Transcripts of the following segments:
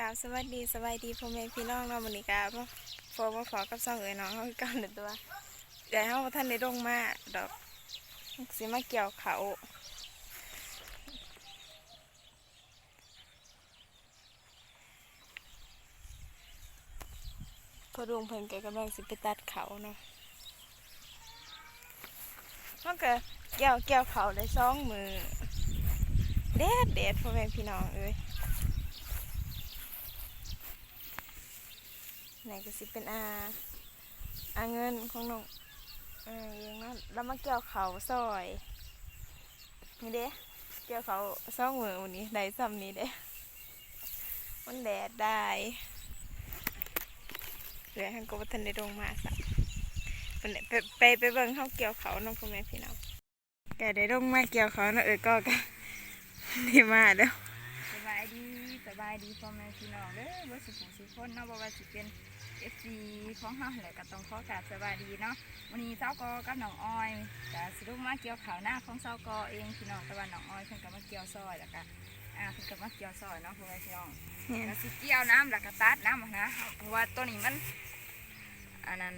กราบสวัสดีสบายดีพ่อแม่พี่น้องเนาะวันนี้กาพ่อฟอมาขอกับสองเอ๋ยน้องเขาคือเกันเลยตัวเดี๋ยวเขาท่านได้ลงมาดอกสิมาเกี่ยวเขาพอดวงเพิ่นก็กำลังสิไปตัดเขาเนาะเขาก็เกี่ยวเกี่ยวเขาได้สองมือแดดแดดพ่อแม่พี่น้องเอ้ย ไหนก็สิเป็นอาอาเงินของน้องเออเองเนาะแล้วมาเกี่ยวเขาซอยนี่เด้เกี่ยวเขาซ่องมือวันนี้ได้ซ้ำนี้เด้มันแดดได้เหลือให้กบทันได้ลงมาสักเป็นไปไปไปเบิ่งเขาเกี่ยวเขาน้องพ่อแม่พี่น้องแกได้ลงมาเกี่ยวเขาเนาะเออก็กันดีมากเด้อสบายดีสบายดีพ่อแม่พี่น้องเด้อบ่สิผู้สิคนเนาะบ่ว่าสิเป็น FC ของเฮาแหละก็ต้องขอกราบสบายดีเนาะวันนี้เจ้ากอกับน้องออยก็สิลงมาเกี่ยวข้าวหน้าของเจ้ากอเองพี่น้องแต่ว่าน้องออยเพิ่นก็มาเกี่ยวซอยแล้วก็อ่าเพิ่นก็มาเกี่ยวซอยเนาะพ่อแม่พี่น้องเนี่ยแล้วสิเกี่ยวน้ำแล้วก็ตัดน้ำออกนะเพราะว่าตัวนี้มันอันนั้น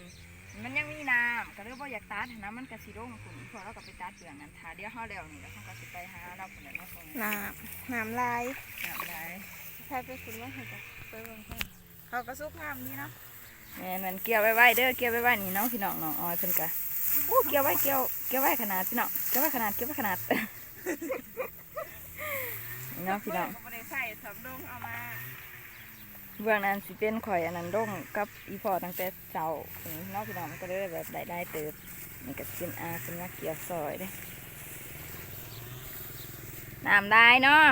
มันยังมีน้ำก็เลยบ่อยากตัดนะมันก็สิลงขุนพอเราก็ไปตัดเปลือกนั้นถ้าเดี๋ยวเฮาแล้วนี่แล้วเฮาก็สิไปหาเราพุ่นแหละเนาะพ่อแม่น้ำน้ำลายน้ำลายใครไปคุณว่าเขาจะไปเบิ่งเขาเขาก็ซุกงามนี้เนาะ แม่นมันเกี่ยวไว้ไว้เด้อเกี่ยวไว้ไว้นี่เนาะพี่น้องน้องออยเพิ่นกะโอ้เกี่ยวไว้เกี่ยวเกี่ยวไว้ขนาดพี่น้องเกี่ยวไว้ขนาดเกี่ยวไว้ขนาดนี่เนาะพี่น้องก็ไม่ได้ใส่สำดงเอามาเบื้องนั้นสิเป็นข่อยอันนั้นดงกับอีพอตั้งแต่เช้าถึงเนาะพี่น้องมันก็เลยแบบได้ได้เติบนี่ก็สิเป็นอาเป็นมาเกี่ยวซอยเด้น้ำได้เนาะ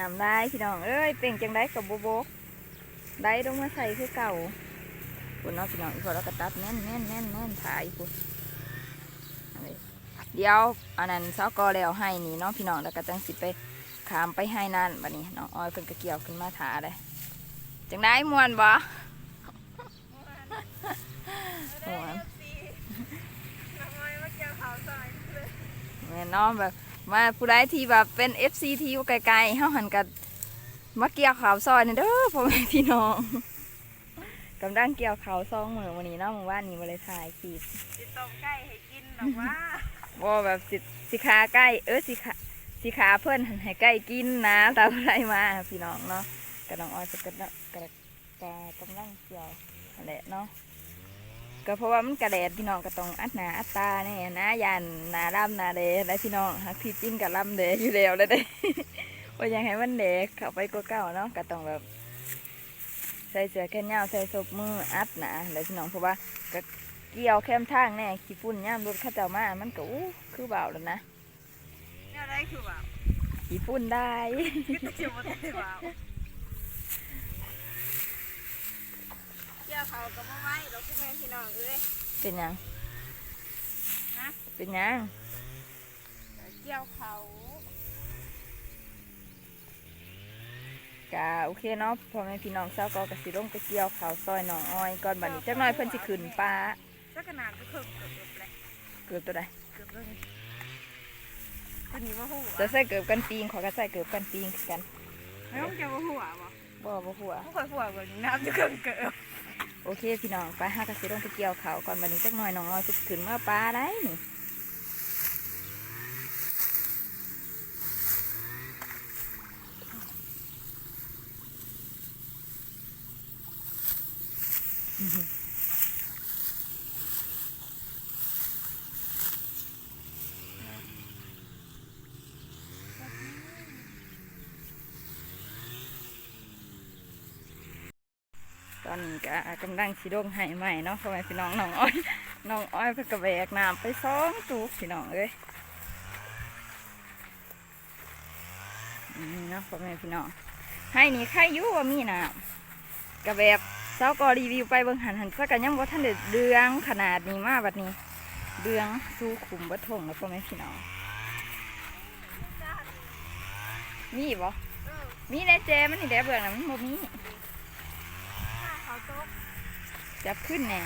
น่ะน้ำได้พี่น้องเอ้ยเป่งจังได้กับโบโบกได้ต้องมาใส่คือเก่าคุณเนาะพี่น้องอีกพอเราก็ตัดแน่นแน่นแน่นแน่นถ่ายคุณเดี๋ยวอันนั้นซอกอแล้วให้นี่เนาะพี่น้องแล้วก็จังสิไปขามไปให้นั่นบัดนี้น้องออยเพิ่นก็เกี่ยวขึ้นมาถาเลยจังได้มวนบ่ม่วนน้องอ้อยมาเกี่ยวเขาซอยเลยแม่นเนาะแบบ มาผู้ใดที่แบบเป็น FC ที่อยู่ไกลๆเฮาหันกันมาเกี่ยวขาวซอยนี่เด้อพ่อแม่พี่น้องกำลังเกี่ยวขาวซองมือวันนี้เนาะมื้อวานนี้มาเลยถ่ายคลิปสิต้มไก่ให้กินหรอกว่าว่าแบบสิสิขาใกล้เออสิขาสิขาเพื่อนหันให้ใกล้กินนะตามอะไรมาพี่น้องเนาะกระน้องออยจะกระดะกระกระกำลังเกี่ยวนั่นแหละเนาะ ก็เพราะว่ามันกระแดดพี่น้องก็ต้องอัดหนาอัดตาเนี่ยนะยันหนาดำหนาเดและพี่น้องฮักที่จริงกับลำเดอยู่แล้วเลยเด้ว่าอยากให้มันเด็กเข้าไปกว่าเก่าเนาะก็ต้องแบบใส่เสื้อแขนยาวใส่ศบมืออัดหนาและพี่น้องเพราะว่าก็เกี่ยวแคมทางแน่ขี้ฝุ่นย่ามรถเข้าเจ้ามามันก็อู้คือเบาแล้วนะเนี่ยได้คือแบบขี้ฝุ่นได้ก็จะมาได้แบบเกี่ย เขาก็บ่ไหวเราคุณแม่พี่น้องเอ้ยเป็นหยังฮะเป็นหยังเกี่ยวเขากะโอเคเนาะพ่อแม่พี่น้องเศร้าก็กสิลงไปเกี่ยวเขาวซอยหนองอ้อยก่อนบัดนี้จักหน่อยเพิ่นสิขึ้นป้าสักขนาดก็เพิ่มเกือบเลยเกือบตัวใดเกือบเลยคนนี้ว่าหัวจะใส่เกือบกันปีงขอก็ใส่เกือบกันปีงคือกันไม่ต้องเกี่ยวว่าหัวบ่บ่บ่หัว ผู้คนหัวแบบนี้น้ำจะเกินเกิน โอเคพี่น้องไปหากสิลงไปเกี่ยวเขาก่อนบันนี้จักหน่อยน้องอ้อยสิขึ้นมาปลาได้นี่ นนี้ก็กำลังสิลงให้ใหม่เนาะพ่อแม่พี่น้องหนองอ้อยหนองอ้อยเพิ่นก็แบกน้ำไปสองตูพี่น้องเอ้ยนี่เนาะพ่อแม่พี่น้องให้นี่ใครยู่ว่ามีน้ำก็แบบเช้าก็รีวิวไปเบิ่งหันหันสักกันยังบ่าทันได้เดืองขนาดนี้มากแบัดนี้ เดืองสู้ขุมบัดทงแล้วพ่อแม่พี่น้องมีบ่มีแน่เจมันนี่แดเบื่องน่ะมันบ่มี จับขึ้นแน่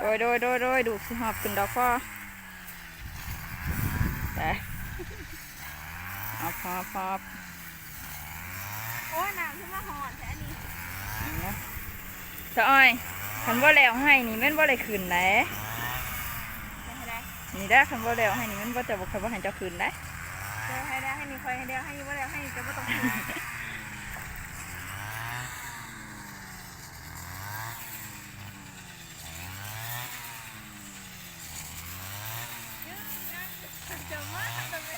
โดยโดยโดยโดยดูสิหอบขึ้นดอกพ่อแต่อบหอบหอบโอ้ยน้ำขึ้นมาหอนแท้นี่นะสะอ้อยคันบ่แล้วให้นี่แม่นบ่ได้ขึ้นไหนให้ได้นี่ได้อคันบ่แล้วให้นี่แม่นบ่จะบ่คันบ่ให้เจ้าขึ้นได้เดี๋ยวให้ได้ให้นี่คอยให้เดียวให้อยี่บ่แล้วให้จะบ่ต้องกิน จะมาทำไม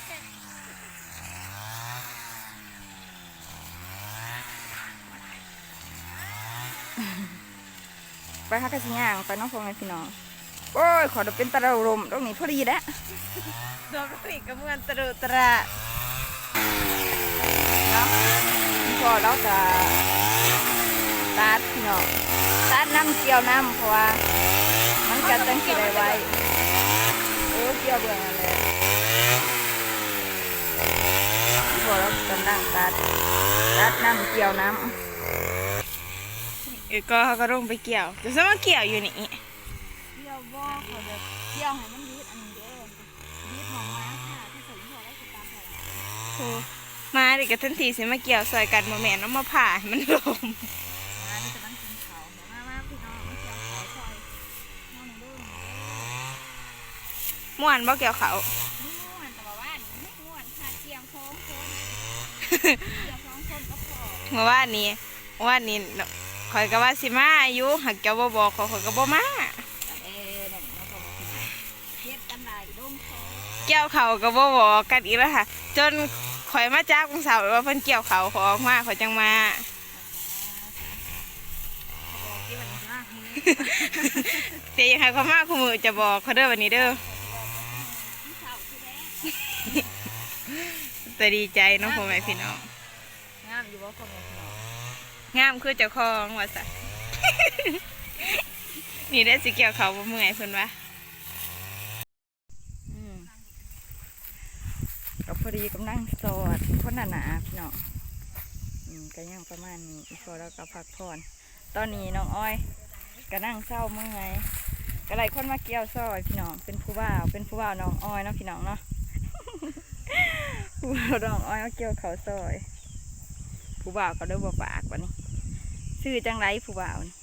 ไปหากระสิย่างไปน้องพงให้พี่น้องโอ้ยขอได้เป็นตะเราลมตรงนี้พอดีแล้วโดนผู้หญิงกับเมือนตรุตระเนาะพอเราจะตัดพี่น้องตัดน้ำเกี่ยวน้ำเพราะว่ามันกัดจังสิได้ไว้เออเกี่ยวเบื่อนั่นแหละพอเรากำลังตัดตัดน้ำเกี่ยวน้ำเออก็เขาก็ลงไปเกี่ยวจะสมาเกี่ยวอยู่นี่เกี่ยวบ่เขาจะเกี่ยวให้มันยืดอันนี้เด้ยืดมองมาค่ะที่สุดที่เราได้สตาร์ทแล้วโอ้มาเด็กกับทันทีสิมาเกี่ยวซอยกันมาแม่นเอามาผ่าให้มันลมมานี่จะนั่งกินข้าวเดี๋ยวมามาพี่น้องมาเกี่ยวข้าซอยน้องหนึ่งเด้อม่วนบ่เกี่ยวเขาม่วนแต่ว่าว่านี่ไม่ม่วนค่ะเกี่ยวโค้งโค้งเกี่ยวโค้งโค้งก็พอเมื่อวานนี้วานนี้ ข่อยก็ว่าสิมาอยู่หักเจ้าบ่บอกข่อยข่อยก็บ่มาเอ๊ะนั่นมาบอกเฮ็ดกันได้ดงโค้งเกี่ยวเขาก็บ่บอกกันอีกแล้วค่ะ จนข่อยมาจากวันเสาร์ว่าเพิ่นเกี่ยวเขาขอยออกมาข่อยจังมาบอกที่มันมากมือแต่ยังไงเขามาคู่มือจะบอกเขาเด้อวันนี้เด้อที่เสาที่แรกแต่ดีใจเน้องพ่อแม่พี่น้องงามอยู่บ่พ่อแม่พี่น้อ งามคือเจ้าของว่าซะนี่ได้สิเกี่ยวเขาบ่เมื่อยเพิ่นว่าอืมก็พอดีกำลังสอดคนหนาๆพี่น้องอืมก็ยังประมาณนี้พอแล้วก็พักผ่อนตอนนี้น้องอ้อยก็นั่งเศร้าเมื่อยก็เลคนมาเกี่ยวซอยพี่น้องเป็นผู้บ่าวเป็นผู้บ่าวน้องอ้อยเนาะพี่น้องเนาะผู้บ่าวน้องอ้อยมาเกี่ยวเขาซอย ผู้บ่าวก็เด้บ่ปากวันนี้ ชื่อจังไรผู้บ่าวนี่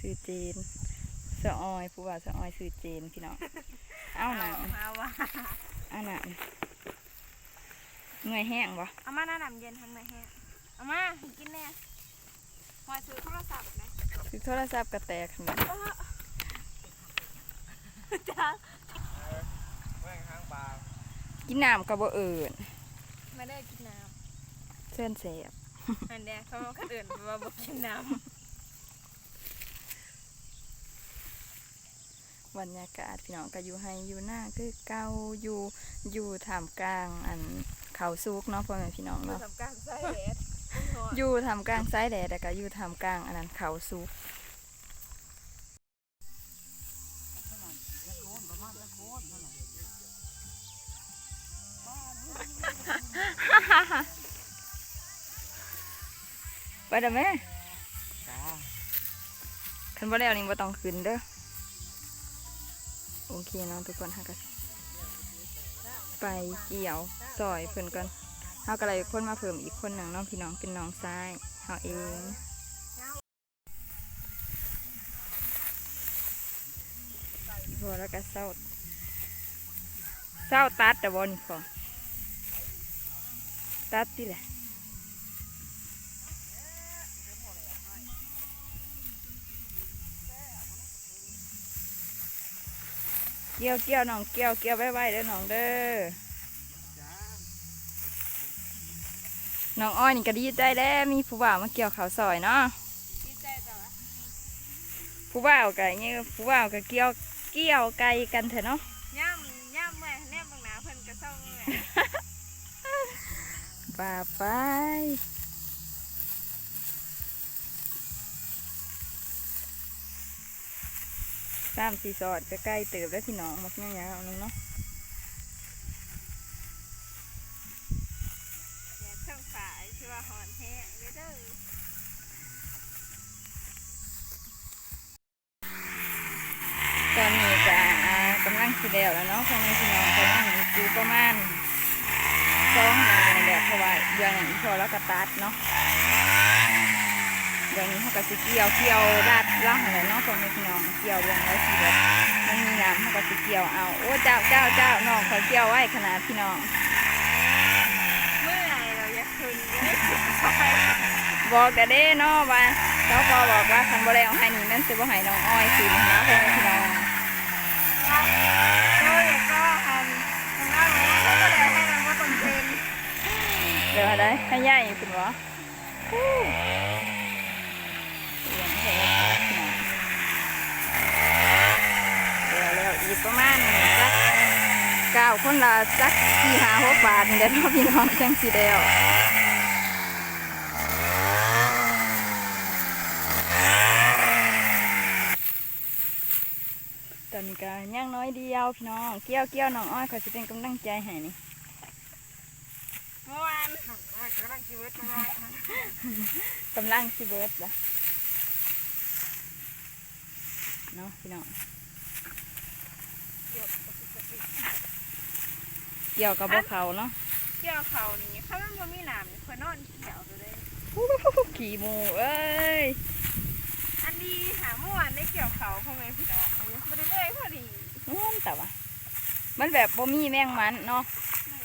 ชื่อเจนสะออยผู้บ่าวสะออยชื่อเจนพี่น้องเอาหนังมาว่าเอาหนังเมื่อยแห้งบ่เอามาหน้าน้ำเย็นทำไมแห้งเอามาให้กินแน่หอยซื้อโทรศัพท์นะคือโทรศัพท์กระแตกนะจ้ากินน้ำกับบ่เอิญไม่ได้กินน้เส้นเสียบำ อันเดียเขาบอกคนอื่นว่าบอกกินน้บรรยากาศพี่น้องก็อยู่ให้อยู่หน้าคือเก่าอยู่อยู่ท่ามกลางอันเขาซุกเนาะพ่อแม่พี่น้องำเนาะ ทำการใส่แดด อยู่ท่ามกลางสายแดดแต่ก็อยู่ท่ามกลางอันนั้นเขาซุก ไปเด้อแม่คันบ่แล้วนี่บ่ต้องขึ้นเด้อ โอเคเนาะทุกคนฮะก็ไปเกี่ยวซอยเพิ่นก่อนเฮาก็เลยคนมาเพิ่มอีกคนหนึ่งเน้องพี่น้องเป็นน้องซ้ายเฮาเองพอแล้วก็เศร้าเศร้าตัดแต่บ่นี่พอตัดติแหละ กี่ยวเกี่ยวน้องเกี่ยวเกี่ยวไว้ไว้เด้อน้องเด้อน้องอ้อยนี่ก็ดีใจแล้วมีผู้บ่าวมาเกี่ยวข้าวซอยเนาะดีใจจ้ะวะผู้บ่าวก็อย่างเงี้ยผู้บ่าวก็เกี่ยวเกี่ยวไกลกันเถอะเนาะย่ำย่ำเมื่อยแนบบางหนาเพิ่นก็เศร้าเมื่อยป่าไป สามสี่สอดก็ใกล้เติบแล้วพี่น้องมักง่ายๆเอานึงเนาะแดดช่างฝายชื่อว่าหอนแห้งเด้อเด้อตอนนี้ก็อ่ากำลังสิแล้วแล้วเนาะพ่อแม่พี่น้องก็ยังอยู่ประมาณสองงานนี่แหละเพราะว่าเดือนอย่างนี้พอแล้วก็ตัดเนาะ เดือนนี้เขาก็สิเกี่ยวเกี่ยวราดล่างเลยเนาะพ่อแม่พี่น้องเกี่ยวเรื่องไรสิแบบมันมีน้ำเขาก็สิเกี่ยวเอาโอ้เจ้าเจ้าเจ้าน้องเขาเกี่ยวไว้ขนาดพี่น้องเมื่อไหร่เราจะคืนเงินบอกแต่เด้เนาะว่าเขาก็บอกว่าคันบ่ได้เอาให้นี่แม่นสิบ่ให้น้องอ้อยคืนนะพ่อแม่พี่น้องโดยก็หันทางด้านนี้ก็เลยให้มันว่าตรงเป็นเดี๋ยวอะไรให้ย่ายคุณวะฮู้เลี้ยงเถอะพี่น้องเดี๋ยวแล้วอีก ประมาณสักเก้าคนละสักสี่ห้าหกบาทนี่แหละเนาะพี่น้องจังสิเดียวตอนนี้ก็ย่างน้อยเดียวพี่น้องเกี้ยวเกี้ยวน้องอ้อยก็จะเป็นกำลังใจให้นี่เมื่อวานกำลังชีวิตมากกำลังสิเบิร์ดละเนาะพี่น้อง กี่ยวกับพวกเขาเนาะเกี่ยวเขานี่เขามันบ่มีหนามเพิ่นนอนเกี่ยวดูเลยขี่หมูเอ้ยอันดีหาเมื่อวานได้เกี่ยวเขาพ่อแม่พี่น้องอันนี้บ่ได้เมื่อยพอดีม่วนแต่ว่ามันแบบบ่มีแมงมันเนาะ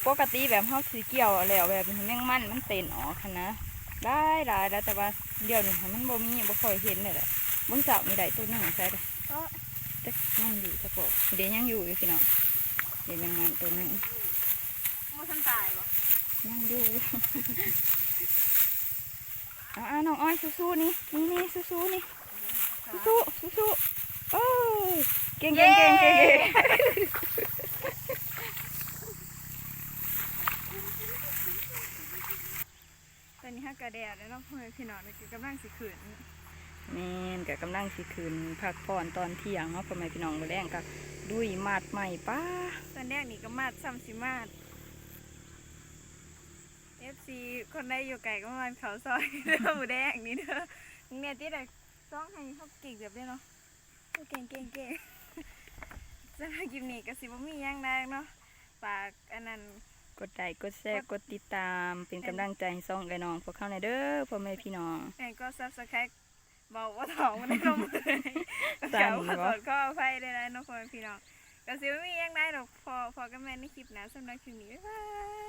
ปกติแบบเฮาสิเกี่ยวแล้วแบบนี้แมงมันมันเต็นออกหั้นนะได้ได้แล้วแต่ว่าเดี๋ยวนี้มันบ่มีบ่ค่อยเห็นเลยแหละเบิ่งเสามีได้ตัวหนึงใส่เด้อเอ้อจักยังอยู่จักบ่เดี๋ยวยังอยู่อยู่พี่น้องเดี๋ยวแมงมันตัวหนึง บ่ทันตายบ่ยังอยู่เอาเอาน้องอ้อยสู้ๆนี่นี่นี่สู้ๆนี่สู้ๆสู้ๆโอ้ยเก่งเก่งเก่งเก่งเก่งตอนนี้ฮักกระแดดแล้วเนาะพ่อแม่พี่น้องนี่คือกำลังสิขึ้นแม่นกับกำลังสิคืนพักผ่อนตอนเที่ยงเนาะพ่อแม่พี่น้องมื้อแรงก็ดุยมาดใหม่ป้าตอนแรกนี่ก็มาดซ้ำสิมาด FC คนใดอยู่ไกลก็มาเขาซอยเด้อหมูแดงนี่เด้อเนี่ยที่ได้ซ้องให้เขาเก่งแบบนี้เนาะเก่งเก่งเก่งสำหรับคลิปนี้ก็สิบ่มีหยังได้เนาะฝากอันนั้น กดไลค์กดแชร์กดติดตามเป็นกำลังใจให้ซ่องไอ้น้องพวกเข้าในอยเด้อพ่อแม่พี่น้องแม่ก็ซับสไครต์เบาว่าท้องมันได้ลงเลยสั่เก่านขอบ่โทษก็อภัยได้แล้วน้องพ่อแม่พี่น้องก็สิบ่มีหยังได้ดอกพอพอกันแม่ในคลิปนะสำหรับคลิปนี้ บ๊ายบาย